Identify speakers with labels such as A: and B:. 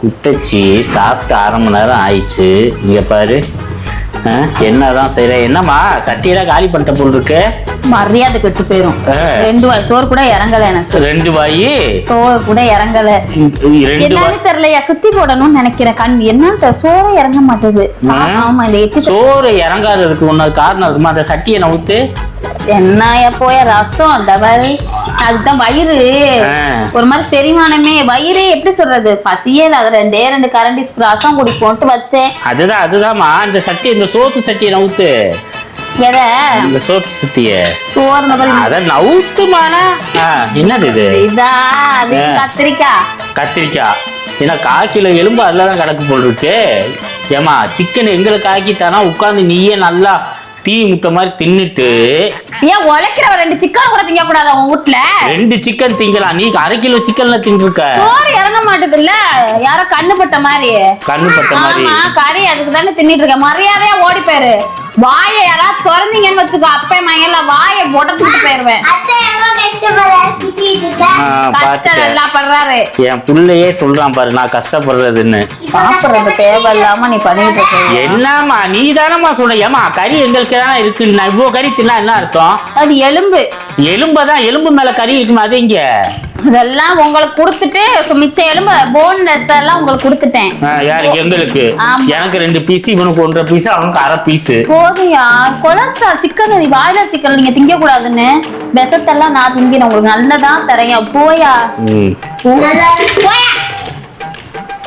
A: குட்டச்சி சாப்பிட்டு அரை மணி நேரம் ஆயிடுச்சு. இங்க பாரு. என்னதான் செய்யற என்னம்மா சட்டியெல்லாம் காலி பண்ணிட்ட போல் இருக்கு.
B: மரியாதை கெட்டு போயிரும். ரெண்டு வாய் சோறு கூட இறங்கல எனக்கு.
A: ரெண்டு வாயி?
B: சோறு கூட இறங்கல. என்னன்னு தெரியலையா? சுத்தி போடணும்னு நினைக்கிறேன் கண். தெரியல, சோறு இறங்க மாட்டேது. ஆமா இந்த
A: சோறு இறங்காததுக்கு ஒண்ணு காரணம் இருக்குமா? அந்த சட்டியை நவுத்து
B: என்னயா போய? ரசம் அந்த பாரு அதுதான் வயிறு. ஒரு மாதிரி செரிமானமே. வயிறு எப்படி சொல்றது? பசியே இல்லாத ரெண்டே ரெண்டு கரண்டி ரசம் குடிப்போன்ட்டு வச்சேன்.
A: அதுதான் அதுதாம்மா. இந்த சட்டி இந்த சோத்து சட்டியை நவுத்து.
B: எதை?
A: இந்த சோத்து சட்டிய.
B: சோறு
A: அத நவுத்துமானா என்னது இது?
B: இதா? அது. கத்திரிக்காய்
A: கத்திரிக்காய் ஏன்னா கால் கிலோ எலும்பு அதில் தான் கிடக்கு போல் இருக்கு. ஏமா சிக்கன் எங்களுக்கு ஆக்கித்தானா உட்காந்து நீயே நல்லா தீ முட்டை மாதிரி தின்னுட்டு
B: ஏன் உழைக்கிறவ ரெண்டு சிக்கன் கூட திங்க கூடாது உன் வீட்டுல
A: ரெண்டு சிக்கன் திங்கலாம். நீ அரை கிலோ சிக்கன்ல தின்றுருக்க.
B: சோறு இறங்க மாட்டுது இல்ல யாரோ கண்ணு பட்ட மாதிரி.
A: கண்ணு பட்ட மாதிரி.
B: கறி அதுக்கு தானே தின்னுட்டு இருக்க மரியாதையா ஓடி போயிரு. வாயை யாராவது திறந்தீங்கன்னு வச்சுக்கோ. அப்பே மயல்ல வாயை உடச்சுட்டு போயிருவேன்.
A: என் புள்ளையே சொல்றான் பாரு நான் கஷ்டப்படுறதுன்னு.
B: சாப்பிடுறது தேவையில்லாம நீ பண்ணிட்டு இருக்க.
A: என்னம்மா நீ தானம்மா சொன்ன. ஏமா கறி எங்களுக்கு தானே இருக்கு இவ்வளவு கறி தின்னா என்ன அர்த்தம்?
B: அது எலும்பு.
A: எலும்பதான் எலும்பு மேல கறி இருக்குமா? அது இங்க
B: இதெல்லாம் உங்களுக்கு கொடுத்துட்டு மிச்ச எலும்பு போன்லெஸ் எல்லாம் உங்களுக்கு கொடுத்துட்டேன்.
A: யாருக்கு எங்களுக்கு. எனக்கு ரெண்டு பீஸ் இவனுக்கு ஒன்றரை பீஸ் அவனுக்கு அரை பீஸ்
B: போதுயா கொலஸ்ட்ரால் சிக்கன் பாய்லர் சிக்கன் நீங்க திங்க கூடாதுன்னு விஷத்தெல்லாம் நான் திங்கிறேன். உங்களுக்கு நல்லதா தரேன். போயா. போயா.